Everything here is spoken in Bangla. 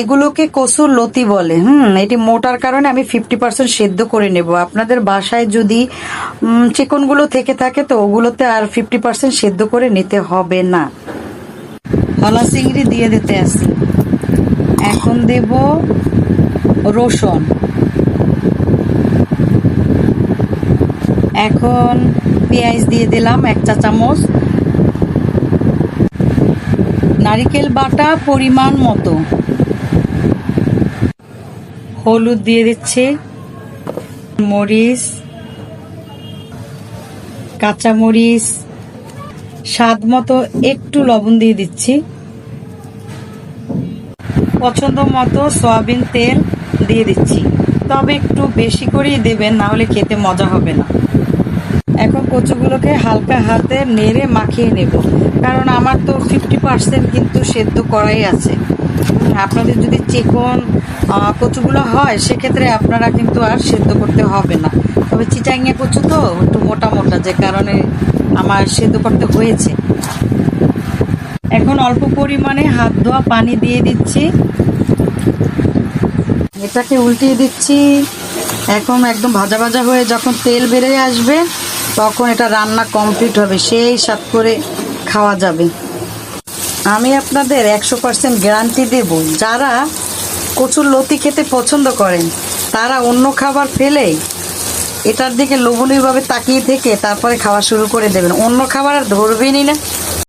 এগুলোকে কসুর লতি বলে, হুম, এটি মোটার কারণে আমি ফিফটি পার্সেন্ট সেদ্ধ করে নেব। আপনাদের বাসায় যদি চিকনগুলো থেকে থাকে তো ওগুলোতে আর ফিফটি পার্সেন্ট সেদ্ধ করে নিতে হবে না। হলা চিংড়ি দিয়ে দিতে আসি এখন দেব রসুন। এখন পেঁয়াজ দিয়ে দিলাম এক চা চামচ। নারিকেল বাটা পরিমাণ মতো। হলুদ দিয়ে দিচ্ছি, মরিচ কাঁচা মরিচ স্বাদ মতো একটু লবণ দিয়ে দিচ্ছি। পছন্দ মতো সয়াবিন তেল দিয়ে দিচ্ছি। তবে একটু বেশি করেই দেবেন, না হলে খেতে মজা হবে না। এখন কচুগুলোকে হালকা হাতে নেড়ে মাখিয়ে নেব। কারণ আমার তো ফিফটি পার্সেন্ট কিন্তু সেদ্ধ করাই আছে। আপনাদের যদি চিকন কচুগুলো হয়, সেক্ষেত্রে আপনারা কিন্তু আর সেদ্ধ করতে হবে না। তবে চিটাঙ্গিয়া কচু তো একটু মোটা মোটা, যে কারণে আমার সেদ্ধ করতে হয়েছে। এখন অল্প পরিমাণে হাত ধোয়া পানি দিয়ে দিচ্ছি। এটাকে উল্টিয়ে দিচ্ছি। এখন একদম ভাজা ভাজা হয়ে যখন তেল বেড়ে আসবে তখন এটা রান্না কমপ্লিট হবে, সেই সাত করে খাওয়া যাবে। আমি আপনাদের একশো পার্সেন্ট গ্যারান্টি দেব, যারা কচুর লতি খেতে পছন্দ করেন, তারা অন্য খাবার ফেলে এটার দিকে লোভনীয়ভাবে তাকিয়ে থেকে তারপরে খাওয়া শুরু করে দেবেন। অন্য খাবার আর ধরবেনই না।